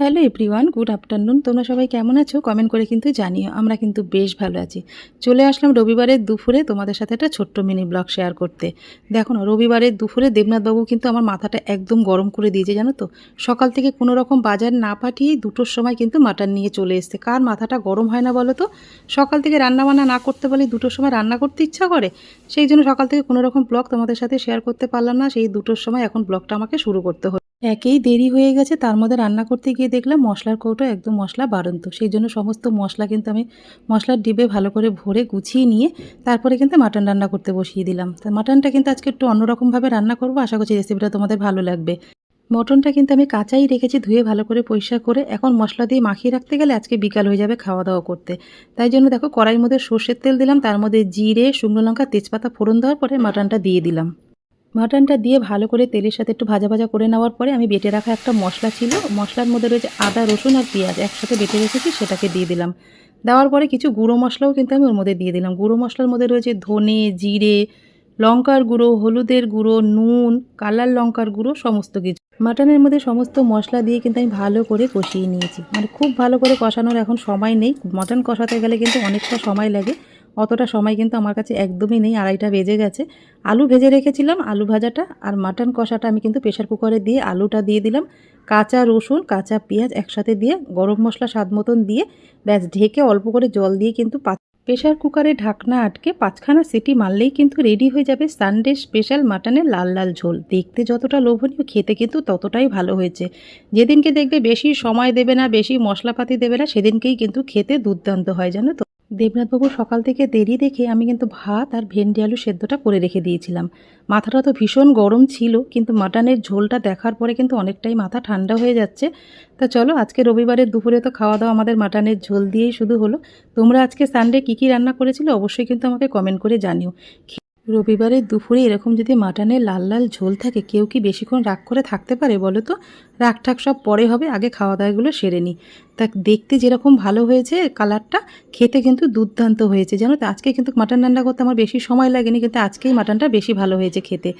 Hello everyone, good afternoon. তোমরা সবাই কেমন আছো? কমেন্ট করে কিন্তু জানিও। আমরা কিন্তু বেশ ভালো আছি। চলে আসলাম রবিবারের দুপুরে তোমাদের সাথে একটা ছোট্ট মিনি ব্লগ শেয়ার করতে। দেখো না, রবিবারের দুপুরে দেবনাথবাবু কিন্তু আমার মাথাটা একদম গরম করে দিয়েছে, জানো তো? সকাল থেকে কোনো রকম বাজার না পাঠিয়ে দুটোর সময় কিন্তু মাটন নিয়ে চলে এসছে। কার মাথাটা গরম হয় না বলো তো? সকাল থেকে রান্না বান্না না করতে পারলে দুটোর সময় রান্না করতে ইচ্ছা করে? সেই জন্য সকাল থেকে কোনো রকম ব্লগ তোমাদের সাথে শেয়ার করতে পারলাম না। সেই দুটোর সময় এখন ব্লগটা আমাকে শুরু করতে হলো। একেই দেরি হয়ে গেছে। তার মধ্যে রান্না করতে গিয়ে দেখলাম মশলার কৌটো একদম মশলা বাড়ন্ত। সেই জন্য সমস্ত মশলা কিন্তু আমি মশলার ডিবে ভালো করে ভরে গুছিয়ে নিয়ে তারপরে কিন্তু মাটন রান্না করতে বসিয়ে দিলাম। তা মাটনটা কিন্তু আজকে একটু অন্যরকমভাবে রান্না করব। আশা করছি রেসিপিটা তোমাদের ভালো লাগবে। মটনটা কিন্তু আমি কাঁচাই রেখেছি, ধুয়ে ভালো করে পরিষ্কার করে এখন মশলা দিয়ে মাখিয়ে রাখতে গেলে আজকে বিকাল হয়ে যাবে খাওয়া দাওয়া করতে। তাই জন্য দেখো কড়াইয়ের মধ্যে সর্ষের তেল দিলাম, তার মধ্যে জিরে, শুকনো লঙ্কা, তেজপাতা ফোড়ন দেওয়ার পরে মাটনটা দিয়ে দিলাম। মাটনটা দিয়ে ভালো করে তেলের সাথে একটু ভাজা ভাজা করে নেওয়ার পরে আমি বেটে রাখা একটা মশলা ছিল। মশলার মধ্যে রয়েছে আদা, রসুন আর পেঁয়াজ একসাথে বেটে রেখেছি, সেটাকে দিয়ে দিলাম। দেওয়ার পরে কিছু গুঁড়ো মশলাও কিন্তু আমি ওর মধ্যে দিয়ে দিলাম। গুঁড়ো মশলার মধ্যে রয়েছে ধনে, জিরে, লঙ্কার গুঁড়ো, হলুদের গুঁড়ো, নুন, কালার লঙ্কার গুঁড়ো, সমস্ত কিছু। মাটনের মধ্যে সমস্ত মশলা দিয়ে কিন্তু আমি ভালো করে কষিয়ে নিয়েছি। মানে খুব ভালো করে কষানোর এখন সময় নেই। মটন কষাতে গেলে কিন্তু অনেকটা সময় লাগে। অতটা সময় কিন্তু আমার কাছে একদমই নেই, আড়াইটা বেজে গেছে। আলু ভেজে রেখেছিলাম, আলু ভাজাটা আর মাটন কষাটা আমি কিন্তু প্রেশার কুকারে দিয়ে আলুটা দিয়ে দিলাম। কাঁচা রসুন, কাঁচা পেঁয়াজ একসাথে দিয়ে গরম মশলা স্বাদ মতন দিয়ে ব্যাস ঢেকে অল্প করে জল দিয়ে কিন্তু প্রেশার কুকারে ঢাকনা আটকে পাঁচখানা সিটি মারলেই কিন্তু রেডি হয়ে যাবে সানডে স্পেশাল মাটনের লাল লাল ঝোল। দেখতে যতটা লোভনীয়, খেতে কিন্তু ততটাই ভালো হয়েছে। যেদিনকে দেখবে বেশি সময় দেবে না, বেশি মশলাপাতি দেবে না, সেদিনকেই কিন্তু খেতে দুর্দান্ত হয়, জানো তো? দেবনাথবাবু সকাল থেকে দেরি দেখে আমি কিন্তু ভাত আর ভেন্ডি আলু সেদ্ধটা করে রেখে দিয়েছিলাম। মাথাটা তো ভীষণ গরম ছিল, কিন্তু মাটনের ঝোলটা দেখার পরে কিন্তু অনেকটাই মাথা ঠান্ডা হয়ে যাচ্ছে। তা চলো, আজকে রবিবারের দুপুরে তো খাওয়া দাওয়া আমাদের মাটনের ঝোল দিয়েই শুধু হলো। তোমরা আজকে সানডে কী কী রান্না করেছিলে অবশ্যই কিন্তু আমাকে কমেন্ট করে জানিও। রবিবারের দুপুরে এরকম যদি মাটনের লাল লাল ঝোল থাকে, কেউ কি বেশিক্ষণ রাগ করে থাকতে পারে বলো তো? রাগ ঠাক সব পরে হবে, আগে খাওয়া দাওয়াগুলো সেরে নিই তা দেখতে যেরকম ভালো হয়েছে কালারটা, খেতে কিন্তু দুর্দান্ত হয়েছে। জানো তো, আজকে কিন্তু মাটন রান্না করতে আমার বেশি সময় লাগেনি, কিন্তু আজকেই মাটনটা বেশি ভালো হয়েছে খেতে।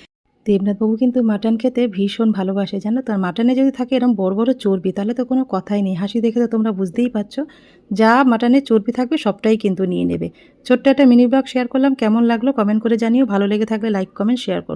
দেবনাথবাবু কিন্তু মাটন খেতে ভীষণ ভালোবাসে, জানো? তো আর মাটনে যদি থাকে এরকম বড় বড় চর্বি, তাহলে তো কোনো কথাই নেই। হাসি দেখে তো তোমরা বুঝতেই পারছ। যা মাটনে চর্বি থাকবে সবটাই কিন্তু নিয়ে নেবে। ছোট্ট একটা মিনি ব্লগ শেয়ার করলাম। কেমন লাগল কমেন্ট করে জানিও। ভালো লেগে থাকলে লাইক, কমেন্ট, শেয়ার করো।